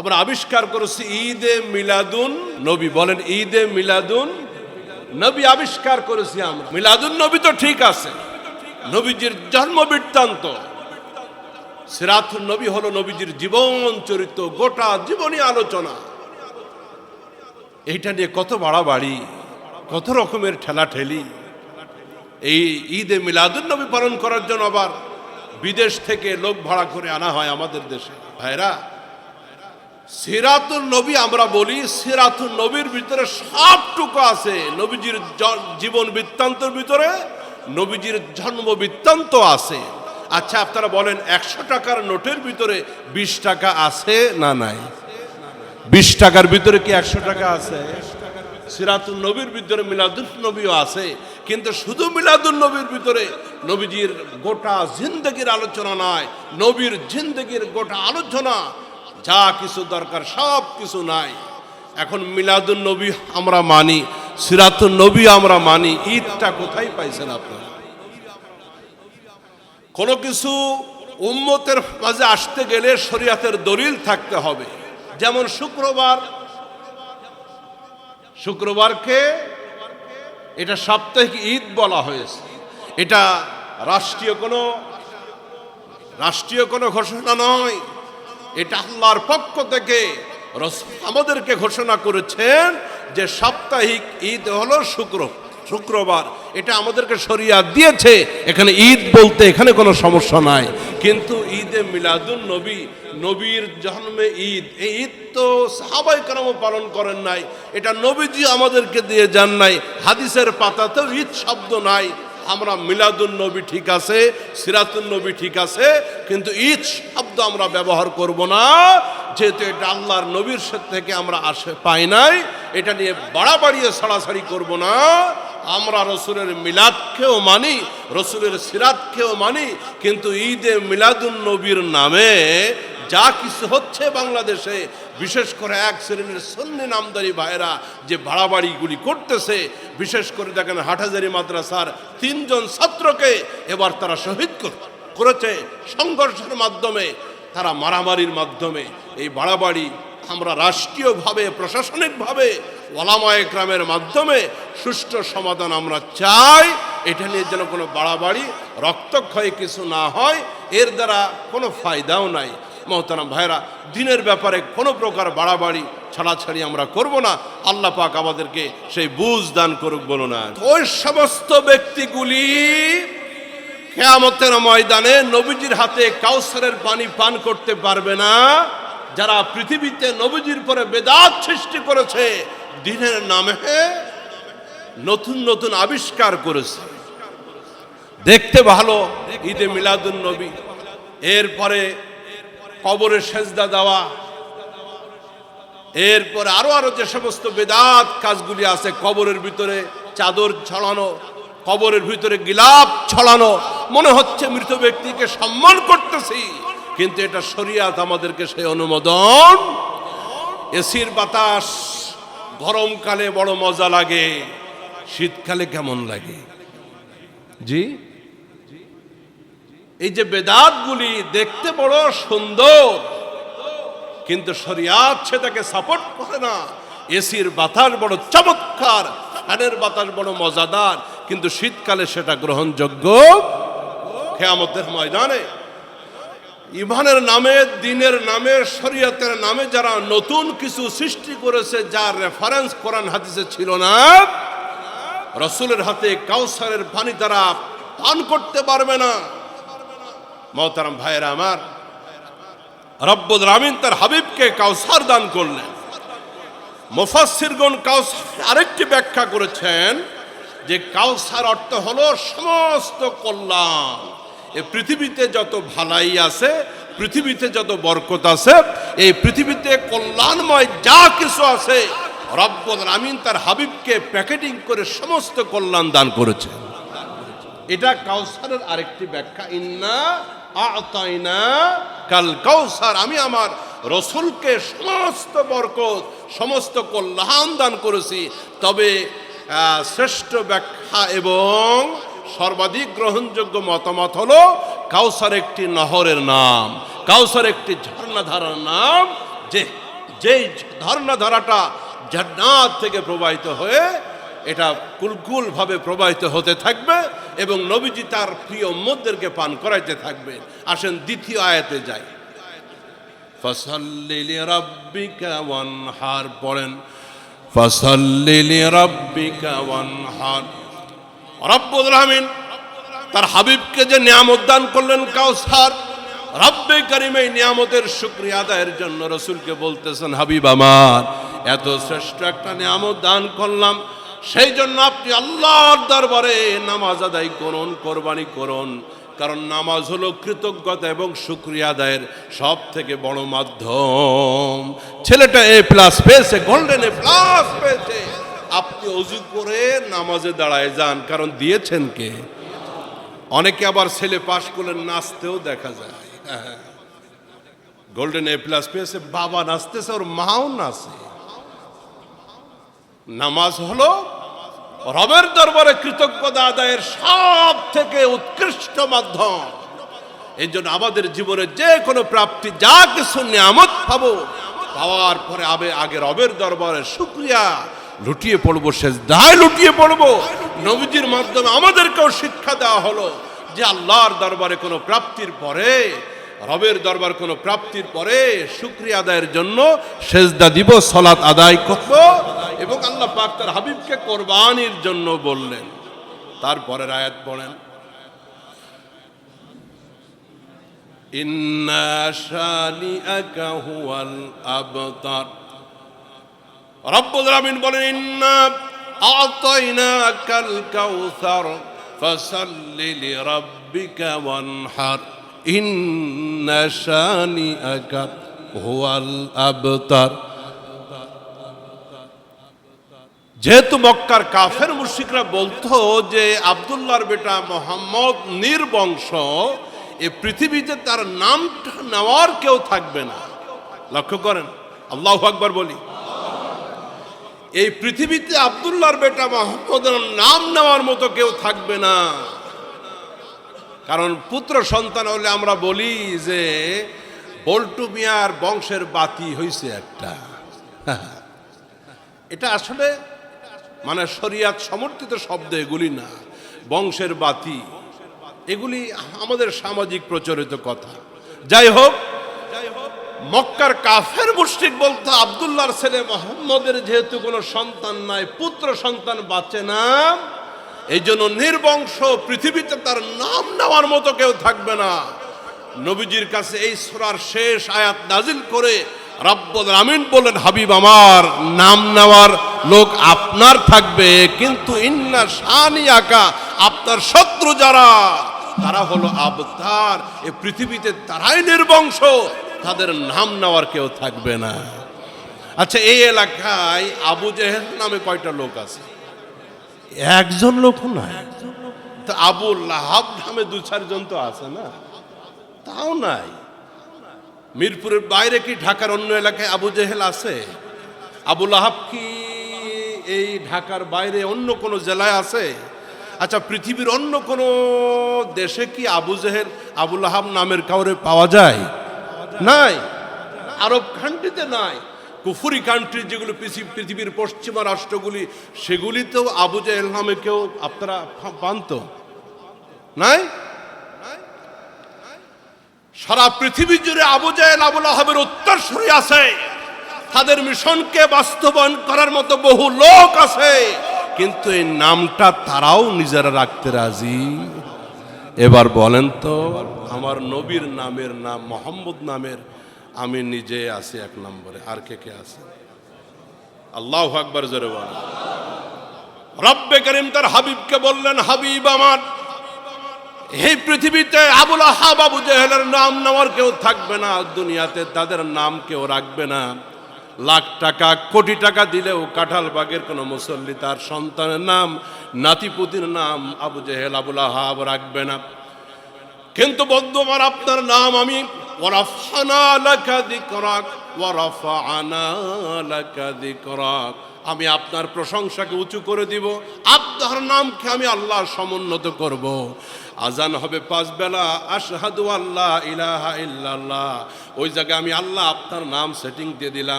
আমরা আবিষ্কার করেছি ঈদে মিলাদুন নবী বলেন, ঈদে মিলাদুন নবী আবিষ্কার করেছি আমরা। মিলাদুন নবী তো ঠিক আছে। নবীজির জন্ম বৃত্তান্ত। সিরাতুন নবী হলো নবীজির জীবন চরিত্র, গোটা জীবনী আলোচনা। এইটা নিয়ে কত বাড়াবাড়ি, কত রকমের ঠেলা ঠেলি এই ঈদে মিলাদুন নবী পালন করার জন্য আবার বিদেশ থেকে লোক ভাড়া করে আনা হয় আমাদের দেশে। ভাইরা সিরাতুল নবী আমরা বলি সিরাতুল নবীর ভিতরে সবটুকু আছে। নবীজির জীবন বৃত্তান্তর ভিতরে, নবীজির জন্ম বৃত্তান্ত আছে। আচ্ছা আপনারা বলেন, একশো টাকার নোটের ভিতরে বিশ টাকা আছে না নাই? বিশ টাকার ভিতরে কি একশো টাকা আছে? সিরাতুল নবীর ভিতরে মিলাদুল নবীও আছে। কিন্তু শুধু মিলাদুল নবীর ভিতরে নবীজির গোটা জিন্দগির আলোচনা নয়, নবীর জিন্দগির গোটা আলোচনা যা কিছু দরকার, সব কিছু নাই। এখন মিলাদুল নবী আমরা মানি সিরাতুল নবী আমরা মানি, ঈদটা কোথায় পাইছেন আপনারা? কোনো কিছু উম্মতের মাঝে আসতে গেলে শরিয়াতের দলিল থাকতে হবে। যেমন শুক্রবার, শুক্রবারকে এটা সাপ্তাহিক ঈদ বলা হয়েছে। এটা রাষ্ট্রীয় কোনো রাষ্ট্রীয় কোনো ঘোষণা নয়। এটা আল্লাহর পক্ষ থেকে আমাদেরকে ঘোষণা করেছেন যে সাপ্তাহিক ঈদ হলো শুক্র, শুক্রবার। এটা আমাদেরকে সরিয়া দিয়েছে। এখানে ঈদ বলতে এখানে কোনো সমস্যা নাই। কিন্তু ঈদে মিলাদুন নবী, নবীর জন্মে ঈদ। এই ঈদ তো সাহাবাই কেরামও পালন করেন নাই। এটা নবীজি আমাদেরকে দিয়ে যান নাই। হাদিসের পাতাতেও ঈদ শব্দ নাই। আমরা মিলাদুন নবী ঠিক আছে, সিরাতুন নবী ঠিক আছে, কিন্তু ঈদ শব্দ আমরা ব্যবহার করব না, যেহেতু এটা আল্লাহর নবীর থেকে আমরা আসে পাই নাই, এটা নিয়ে বাড়াবাড়িয়ে ছাড়াছাড়ি করব না। আমরা রসুলের মিলাদকেও মানি, রসুলের সিরাতকেও মানি, কিন্তু ঈদে মিলাদুন নবীর নামে যা কিছু হচ্ছে বাংলাদেশে বিশেষ করে এক শ্রেণির সন্নি নামদারি ভাইরা যে বাড়াবাড়িগুলি করতেছে, বিশেষ করে দেখেন হাটহাজারি মাদ্রাসার তিনজন ছাত্রকে এবার তারা শহীদ করেছে সংঘর্ষের মাধ্যমে, তারা মারামারির মাধ্যমে। এই বাড়াবাড়ি আমরা রাষ্ট্রীয়ভাবে, প্রশাসনিকভাবে ওলামা একরামের মাধ্যমে সুষ্ঠু সমাধান আমরা চাই। এটা নিয়ে যেন কোনো বাড়াবাড়ি, রক্তক্ষয় কিছু না হয়, এর দ্বারা কোনো ফায়দাও নাই। মহতারাম ভাইরা দিনের ব্যাপারে কোনো প্রকার বাড়াবাড়ি, ছাড়াছাড়ি আমরা করব না। আল্লাহ পাক আমাদেরকে সেই বুঝ দান করুক বলো না ওই সমস্ত ব্যক্তিগুলি কেয়ামতের ময়দানে নবীজির হাতে কাউসারের পানি পান করতে পারবে না। যারা পৃথিবীতে নবীজির পরে বেদাত সৃষ্টি করেছে, দিনের নামে নতুন নতুন আবিষ্কার করেছে। দেখতে ভালো, ঈদে মিলাদুন নবী। এরপরে কবরে সেজদা দেওয়া। এরপর আরও আরও যে সমস্ত বেদাত কাজগুলি আছে, কবরের ভিতরে চাদর ছড়ানো, কবরের ভিতরে গিলাপ ছড়ানো, মনে হচ্ছে মৃত ব্যক্তিকে সম্মান করতেছি, কিন্তু এটা শরিয়াত আমাদেরকে সেই অনুমোদন। এসির বাতাস গরমকালে বড় মজা লাগে, শীতকালে কেমন লাগে? জি? এই যে বেদাতগুলি দেখতে বড় সুন্দর, কিন্তু শরিয়াত সেটাকে সাপোর্ট করে না। এসির বাতাস বড় চমৎকার, ফ্যানের বাতাস বড় মজাদার, কিন্তু শীতকালে সেটা গ্রহণযোগ্য খেয়ামতের ময়দানে। ইমানের নামে, দিনের নামে, শরীয়তের নামে যারা নতুন কিছু সৃষ্টি করেছে, যার রেফারেন্স কোরআন হাদিসে ছিল না, রসুলের হাতে কাউসারের পানি তারা পান করতে পারবে না। মহতারাম ভাইয়েরা আমার, রব্বুল রামিন তার হাবিবকে কাউসার দান করলেন। মুফাসসিরগণ কাউসার আরেকটি ব্যাখ্যা করেছেন যে কাউসার অর্থ হলো সমস্ত কল্যাণ। এই পৃথিবীতে যত ভালাই আছে, পৃথিবীতে যত বরকত আছে, এই পৃথিবীতে কল্যাণময় যা কিছু আছে, রব্বুল আমিন তার হাবিবকে প্যাকেটিং করে সমস্ত কল্যাণ দান করেছেন। এটা কাউসারের আরেকটি ব্যাখ্যা। ইন্না আতাইনা কাল কাউসার আমি আমার রসুলকে সমস্ত বরকত, সমস্ত কল্যাণ দান করেছি। তবে শ্রেষ্ঠ ব্যাখ্যা এবং সর্বাধিক গ্রহণযোগ্য মতামত হলো কাউসার একটি নহরের নাম। কাউসার একটি ঝর্ণাধারার নাম, যে, যেই ঝর্ণা ধারাটা জান্নাত থেকে প্রবাহিত হয়ে এটা কুলকুল ভাবে প্রবাহিত হতে থাকবে এবং নবীজি তার প্রিয় উম্মতদেরকে পান করাইতে থাকবে। আসেন দ্বিতীয় আয়াতে যাই। ফসল্লি লিরাব্বিকা ওয়ানহার পড়েন ফসল্লি লিরাব্বিকা ওয়ানহার। রব্বুল আলামিন তার হাবিবকে যে নিয়ামত দান করলেন কাউসার রব্বে করিম এই নিয়ামতের শুক্রিয়া আদায়ের জন্য রসুলকে বলতেছেন হাবিব আমার এত শ্রেষ্ঠ একটা নিয়ামত দান করলাম সেই জন্য আপনি আল্লাহর দরবারে নামাজ আদায় করুন, কোরবানি করুন। কারণ নামাজ হলো কৃতজ্ঞতা এবং শুক্রিয়া আদায়ের সব থেকে বড় মাধ্যম। ছেলেটা এ প্লাস পেয়েছে গোল্ডেন এ প্লাস পেয়েছে। আপনি অজু করে নামাজে দাঁড়ায় যান, কারণ দিয়েছেন কে? অনেকে আবার ছেলে পাশ করলে নাচতেও দেখা যায়। গোল্ডেন এ প্লাস পেয়েছে, বাবা নাচতেছে, ওর মাও নাচে। নামাজ হলো রবের দরবারে কৃতজ্ঞতা আদায়ের সব থেকে উৎকৃষ্ট মাধ্যম। এই জন্য আমাদের জীবনে যে কোনো প্রাপ্তি, যা কিছু নিয়ামত পাবো, পাওয়ার পরে আবে আগে রবের দরবারে শুক্রিয়া। লুটিয়ে পড়ব শেষ দায় লুটিয়ে পড়ব। নবীজির মাধ্যমে আমাদেরকেও শিক্ষা দেওয়া হলো যে আল্লাহর দরবারে কোনো প্রাপ্তির পরে রবের দরবার কোনো প্রাপ্তির পরে শুক্রিয়া আদায়ের জন্য সেজদা দিব সলাৎ আদায় করব এবং আল্লাহ পাক তার হাবিবকে কোরবানির জন্য বললেন। তারপরের আয়াত পড়েন। রব্বুল বলেন ইন্না শানিআকা হুয়াল আবতার। যেহেতু মক্কার কাফের মুশরিকরা বলতো যে আব্দুল্লাহর বেটা মোহাম্মদ নির্বংশ, এ পৃথিবীতে তার নামটা নেওয়ার কেউ থাকবে না। লক্ষ্য করেন, আল্লাহ আকবার বলি। এই পৃথিবীতে আব্দুল্লাহর বেটা মোহাম্মদের নাম নেওয়ার মতো কেউ থাকবে না। কারণ পুত্র সন্তান হলে আমরা বলি যে, বল্টু মিয়ার বংশের বাতি হইছে একটা। এটা আসলে মানে শরিয়াত সমর্থিত শব্দ, এগুলি না। বংশের বাতি, এগুলি আমাদের সামাজিক প্রচলিত কথা। যাই হোক, মক্কার কাফের মুশরিক বলতো আবদুল্লাহর ছেলে মোহাম্মদের যেহেতু কোনো সন্তান নাই, পুত্র সন্তান বাঁচে না এই জন্য নির্বংশ পৃথিবীতে তার নাম নেওয়ার মতো কেউ থাকবে না। নবীজির কাছে এই সূরার শেষ আয়াত নাজিল করে রব্বুল আমিন বলেন হাবিব আমার, নাম নেওয়ার লোক আপনার থাকবে, কিন্তু ইন্না শানি আকা আপনার শত্রু যারা, তারা হলো আবতার। এই পৃথিবীতে তারাই নির্বংশ, তাদের নাম নেওয়ার কেউ থাকবে না। আচ্ছা এই এলাকায় আবু জেহেল নামে কয়টা লোক আছে? একজন লোক নাই। আবু লাহাব নামে দু চারজন তো আছে না? তাও নাই। মিরপুরের বাইরে কি ঢাকার অন্য এলাকায় আবু জেহেল আছে? আবু লাহাব কি এই ঢাকার বাইরে অন্য কোনো জেলায় আছে? আচ্ছা পৃথিবীর অন্য কোনো দেশে কি আবু জেহেল, আবু লাহাব নামের কাউরে পাওয়া যায়? নাই। আরব কান্ট্রিতে নাই। কুফুরি কান্ট্রি যেগুলো পৃথিবীর পশ্চিমা রাষ্ট্রগুলি, সেগুলিতেও আবু কেউ আপনারা পা- পান তো নাই? সারা পৃথিবী জুড়ে আবু জাহেল, আবুল আহাবের উত্তরসূরি আছে। তাদের মিশনকে বাস্তবায়ন করার মতো বহু লোক আছে। কিন্তু এই নামটা তারাও নিজেরা রাখতে রাজি। এবার বলেন তো, আমার নবীর নামের নাম, মোহাম্মদ নামের আমি নিজে আছি এক নম্বরে, আর কে কে আছে? আল্লাহ আকবর জোরে বলেন। রব্বে করিম তার হাবিবকে বললেন, হাবিব আমার, এই পৃথিবীতে আবুল আহাব, আবু জেহেলের নাম নেওয়ার কেউ থাকবে না দুনিয়াতে তাদের নাম কেউ রাখবে না। লাখ টাকা, কোটি টাকা দিলেও কাঁঠাল বাগের কোনো মুসল্লি তার সন্তানের নাম, নাতিপুতির নাম আবু জেহেল, আবুল আহাব রাখবে না। কিন্তু বন্ধু আমার আপনার নাম আমি ওয়ারাফানা লাকা যিকরাক ওয়ারাফানা লাকা যিকরাক আমি আপনার প্রশংসাকে উঁচু করে দিব। আপনার নামকে আমি আল্লাহ সমুন্নত করব। আজান হবে পাঁচ বেলা। আশহাদু আল্লাহ ইলাহা ইল্লাল্লাহ। ওই জায়গায় আমি আল্লাহ আপনার নাম সেটিং দিয়ে দিলাম।